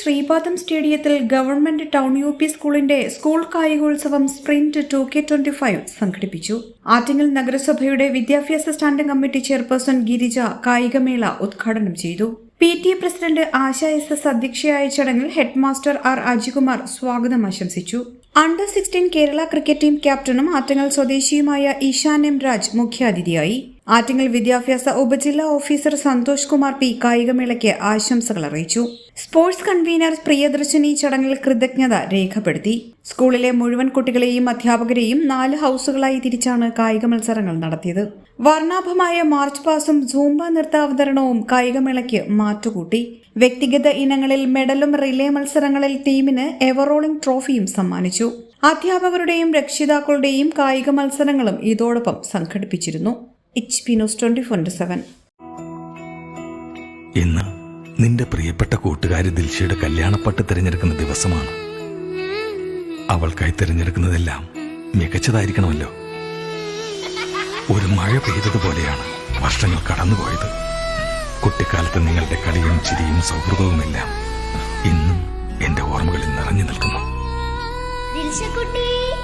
ശ്രീപാദം സ്റ്റേഡിയത്തിൽ government town U P സ്കൂളിന്റെ school കായികോത്സവം sprint two K twenty five സംഘടിപ്പിച്ചു. ആറ്റിങ്ങൽ നഗരസഭയുടെ വിദ്യാഭ്യാസ സ്റ്റാൻഡിംഗ് കമ്മിറ്റി ചെയർപേഴ്സൺ ഗിരിജ കായികമേള ഉദ്ഘാടനം ചെയ്തു. P T A president Asha S S അധ്യക്ഷയായ ചടങ്ങിൽ ഹെഡ്മാസ്റ്റർ ആർ അജികുമാർ സ്വാഗതം ആശംസിച്ചു. Under sixteen Kerala cricket team ക്യാപ്റ്റനും ആറ്റിങ്ങൽ സ്വദേശിയുമായ ഈശാൻ എം രാജ് മുഖ്യാതിഥിയായി. ആറ്റിങ്ങൽ വിദ്യാഭ്യാസ ഉപജില്ലാ ഓഫീസർ സന്തോഷ് കുമാർ പി കായികമേളയ്ക്ക് ആശംസകൾ അറിയിച്ചു. സ്പോർട്സ് കൺവീനർ പ്രിയദർശിനി ചടങ്ങിൽ കൃതജ്ഞത രേഖപ്പെടുത്തി. സ്കൂളിലെ മുഴുവൻ കുട്ടികളെയും അധ്യാപകരെയും നാല് ഹൗസുകളായി തിരിച്ചാണ് കായിക മത്സരങ്ങൾ നടത്തിയത്. വർണാഭമായ മാർച്ച് പാസും സൂംബ നൃത്താവതരണവും കായികമേളയ്ക്ക് മാറ്റുകൂട്ടി. വ്യക്തിഗത ഇനങ്ങളിൽ മെഡലും റിലേ മത്സരങ്ങളിൽ ടീമിന് എവറോളിംഗ് ട്രോഫിയും സമ്മാനിച്ചു. അധ്യാപകരുടെയും രക്ഷിതാക്കളുടെയും കായിക മത്സരങ്ങളും ഇതോടൊപ്പം സംഘടിപ്പിച്ചിരുന്നു. H P news twenty four seven ഇന്ന് നിന്റെ പ്രിയപ്പെട്ട കൂട്ടുകാരി ദിൽഷയുടെ കല്യാണപ്പട്ട് തിരഞ്ഞെടുക്കുന്ന ദിവസമാണ്. അവൾക്കായി തിരഞ്ഞെടുക്കുന്നതെല്ലാം മികച്ചതായിരിക്കണമല്ലോ. ഒരു മഴ പെയ്തതുപോലെയാണ് വർഷങ്ങൾ കടന്നുപോയത്. കുട്ടിക്കാലത്ത് നിങ്ങളുടെ കളിയും ചിരിയും സൗഹൃദവുമെല്ലാം ഇന്നും എന്റെ ഓർമ്മകളിൽ നിറഞ്ഞു നിൽക്കുന്നു. ദിൽഷക്കുട്ടി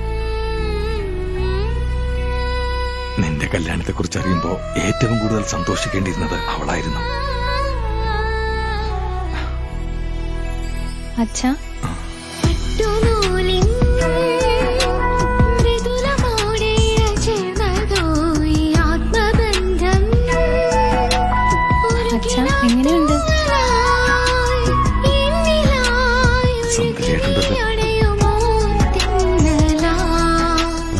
കല്യാണത്തെക്കുറിച്ച് അറിയുമ്പോൾ ഏറ്റവും കൂടുതൽ സന്തോഷിക്കേണ്ടിയിരുന്നത് അവളായിരുന്നു അച്ഛാ എങ്ങനെയുണ്ട്? സുന്ദരിയായിട്ടുണ്ടല്ലോ.